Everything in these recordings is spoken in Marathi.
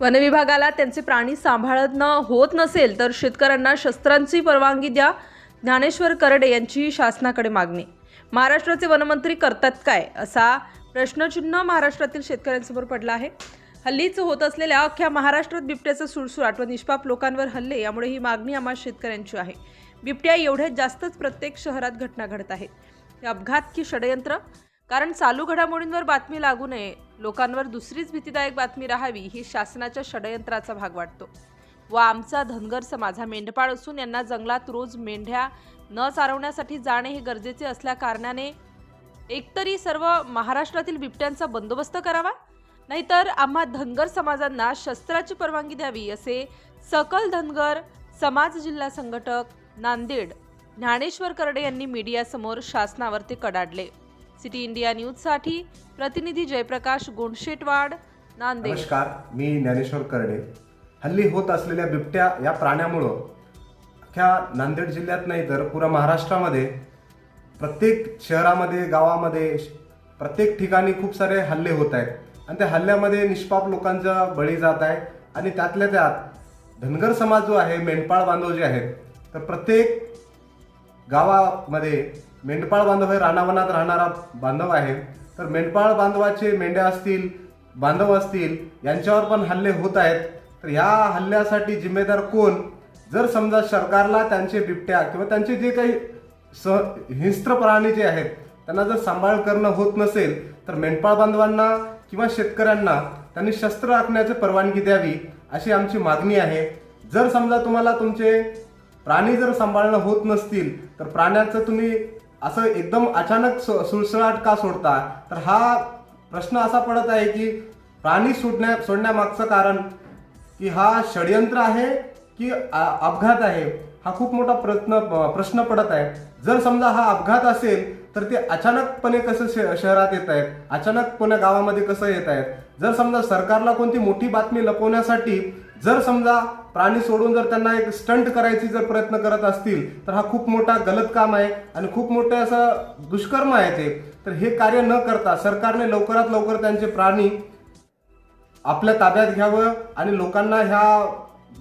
वनविभागाला त्यांचे प्राणी सांभाळणं होत नसेल तर शेतकऱ्यांना शस्त्रांची परवानगी द्या. ज्ञानेश्वर करडे यांची शासनाकडे मागणी. महाराष्ट्राचे वनमंत्री करतात काय? असा प्रश्नचिन्ह महाराष्ट्रातील शेतकऱ्यांसमोर पडला आहे. हल्लीच होत असलेल्या अख्ख्या महाराष्ट्रात बिबट्याचं सुळसुळाट व निष्पाप लोकांवर हल्ले यामुळे ही मागणी आम्हा शेतकऱ्यांची आहे. बिबट्या एवढ्यात जास्तच प्रत्येक शहरात घटना घडत आहेत. हे अपघात की षडयंत्र? कारण चालू घडामोडींवर बातमी लागू नये लोकांवर दुसरीच भीतीदायक बातमी राहावी ही शासनाच्या षडयंत्राचा भाग वाटतो. व आमचा धनगर समाज हा मेंढपाळ असून यांना जंगलात रोज मेंढ्या न चारवण्यासाठी जाणे हे गरजेचे असल्या कारणाने एकतरी सर्व महाराष्ट्रातील बिबट्यांचा बंदोबस्त करावा? नाहीतर आम्हा धनगर समाजांना शस्त्राची परवानगी द्यावी असे सकल धनगर समाज जिल्हा संघटक नांदेड ज्ञानेश्वर करडे यांनी मीडियासमोर शासनावर ते कडाडले. सिटी इंडिया न्यूजसाठी प्रतिनिधी जयप्रकाश गोंडशेटवाड नांदेड. नमस्कार मी ज्ञानेश्वर करडे. हल्ली होत असलेल्या बिबट्या या प्राण्यामुळं अख्ख्या नांदेड जिल्ह्यात नाही तर पुरा महाराष्ट्रामध्ये प्रत्येक शहरामध्ये गावामध्ये प्रत्येक ठिकाणी खूप सारे हल्ले होत आहेत. आणि त्या हल्ल्यामध्ये निष्पाप लोकांचा बळी जात आहे. आणि त्यातल्या त्यात धनगर समाज जो आहे मेंढपाळ बांधव जे आहेत तर प्रत्येक गावामध्ये मेंढपाळ बांधव हे रानावनात राहणारा बांधव आहे. तर मेंढपाळ बांधवाचे मेंढ्या असतील बांधव असतील यांच्यावर पण हल्ले होत आहेत. तर ह्या हल्ल्यासाठी जिम्मेदार कोण? जर समजा सरकारला त्यांचे बिबट्या किंवा त्यांचे जे काही स हिंस्त्र प्राणी जे आहेत त्यांना जर सांभाळ करणं होत नसेल तर मेंढपाळ बांधवांना किंवा शेतकऱ्यांना त्यांनी शस्त्र राखण्याची परवानगी द्यावी अशी आमची मागणी आहे. जर समजा तुम्हाला तुमचे प्राणी जर सांभाळणं होत नसतील तर प्राण्याचं तुम्ही असं एकदम अचानक सु- सुळसुळाट का सोडता? तर हा प्रश्न असा पडत आहे की प्राणी सोडण्या सोडण्यामागचं कारण की हा षडयंत्र आहे की अपघात आहे? हा खूप मोठा प्रश्न प्रश्न पडत आहे. जर समजा हा अपघात असेल तर ते अचानकपणे कसं श- शहरात येत आहेत? अचानकपणे गावामध्ये कसं येत आहेत? जर समजा सरकारला कोणती मोठी बातमी लपवण्यासाठी जर समजा प्राणी सोडून जर त्यांना एक स्टंट करायची जर प्रयत्न करत असतील तर हा खूप मोठा गलत काम आहे आणि खूप मोठं असं दुष्कर्म आहे ते. तर हे कार्य न करता सरकारने लवकरात लवकर त्यांचे प्राणी आपल्या ताब्यात घ्यावं आणि लोकांना ह्या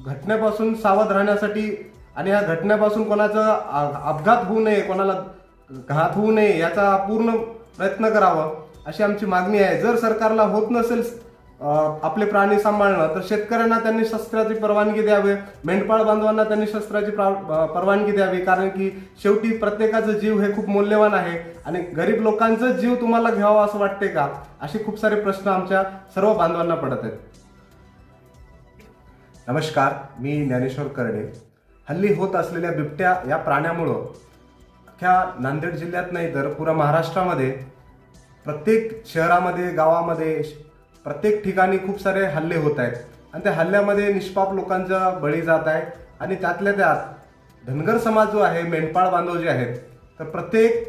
घटनेपासून सावध राहण्यासाठी आणि ह्या घटनेपासून कोणाचा अपघात होऊ नये कोणाला घात होऊ नये याचा पूर्ण प्रयत्न करावा अशी आमची मागणी आहे. जर सरकारला होत नसेल आपले प्राणी सांभाळणं. तर शेतकऱ्यांना त्यांनी शस्त्राची परवानगी द्यावी. मेंढपाळ बांधवांना त्यांनी शस्त्राची परवानगी द्यावी. कारण की शेवटी प्रत्येकाचं जीव हे खूप मौल्यवान आहे. आणि गरीब लोकांचं जीव तुम्हाला घ्यावा असं वाटते का? असे खूप सारे प्रश्न आमच्या सर्व बांधवांना पडत आहेत. नमस्कार मी ज्ञानेश्वर करडे. हल्ली होत असलेल्या बिबट्या या प्राण्यामुळं अख्ख्या नांदेड जिल्ह्यात नाही तर पुऱ्या महाराष्ट्रामध्ये प्रत्येक शहरामध्ये गावामध्ये प्रत्येक ठिकाणी खूप सारे हल्ले होत आहेत. आणि त्या हल्ल्यामध्ये निष्पाप लोकांचा बळी जात आहे आणि त्यातल्या त्यात धनगर समाज जो आहे मेंढपाळ बांधव जे आहेत तर प्रत्येक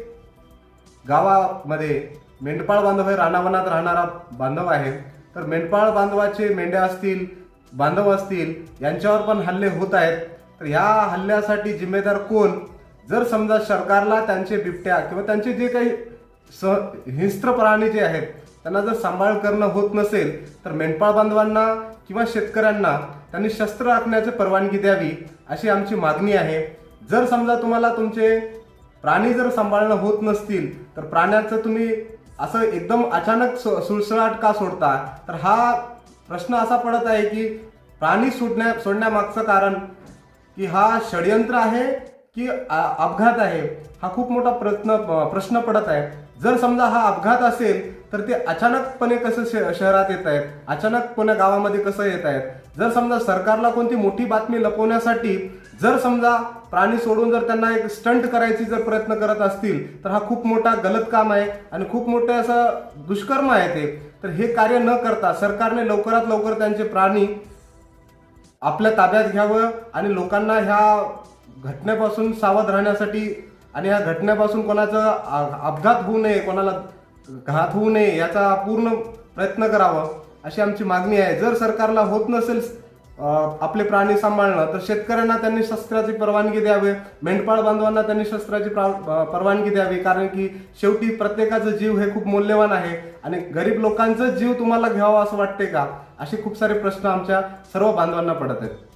गावामध्ये मेंढपाळ बांधव हे रानावनात राहणारा बांधव आहे तर मेंढपाळ बांधवाचे मेंढ्या असतील बांधव असतील यांच्यावर पण हल्ले होत आहेत. तर ह्या हल्ल्यासाठी जिम्मेदार कोण? जर समजा सरकारला त्यांचे बिबट्या किंवा त्यांचे जे काही स हिंस्त्र प्राणी जे आहेत त्यांना जर सांभाळ करणं होत नसेल तर मेंढपाळ बांधवांना किंवा शेतकऱ्यांना त्यांनी शस्त्र राखण्याची परवानगी द्यावी अशी आमची मागणी आहे. जर समजा तुम्हाला तुमचे प्राणी जर सांभाळणं होत नसतील तर प्राण्याचं तुम्ही असं एकदम अचानक सु- सुळसुळाट का सोडता? तर हा प्रश्न असा पडत आहे की प्राणी सोडण्या सोडण्यामागचं कारण की हा षडयंत्र आहे की अपघात आहे? हा खूप मोठा प्रश्न प्रश्न पडत आहे. जर समजा हा अपघात असेल तर ते अचानकपणे कसं श- शहरात येत आहेत? अचानकपणे गावामध्ये कसं येत आहेत? जर समजा सरकारला कोणती मोठी बातमी लपवण्यासाठी जर समजा प्राणी सोडून जर त्यांना एक स्टंट करायची जर प्रयत्न करत असतील तर हा खूप मोठा गलत काम आहे आणि खूप मोठं असं दुष्कर्म आहे ते. तर हे कार्य न करता सरकारने लवकरात लवकर त्यांचे प्राणी आपल्या ताब्यात घ्यावं आणि लोकांना ह्या घटनेपासून सावध राहण्यासाठी आणि ह्या घटनेपासून कोणाचा अपघात होऊ नये कोणाला घात होऊ नये याचा पूर्ण प्रयत्न करावा अशी आमची मागणी आहे. जर सरकारला होत नसेल आपले प्राणी सांभाळणं तर शेतकऱ्यांना त्यांनी शस्त्राची परवानगी द्यावी मेंढपाळ बांधवांना त्यांनी शस्त्राची प्रा- परवानगी द्यावी कारण की शेवटी प्रत्येकाचं जीव हे खूप मौल्यवान आहे आणि गरीब लोकांचा जीव तुम्हाला घ्यावा असं वाटते का? असे खूप सारे प्रश्न आमच्या सर्व बांधवांना पडत आहेत.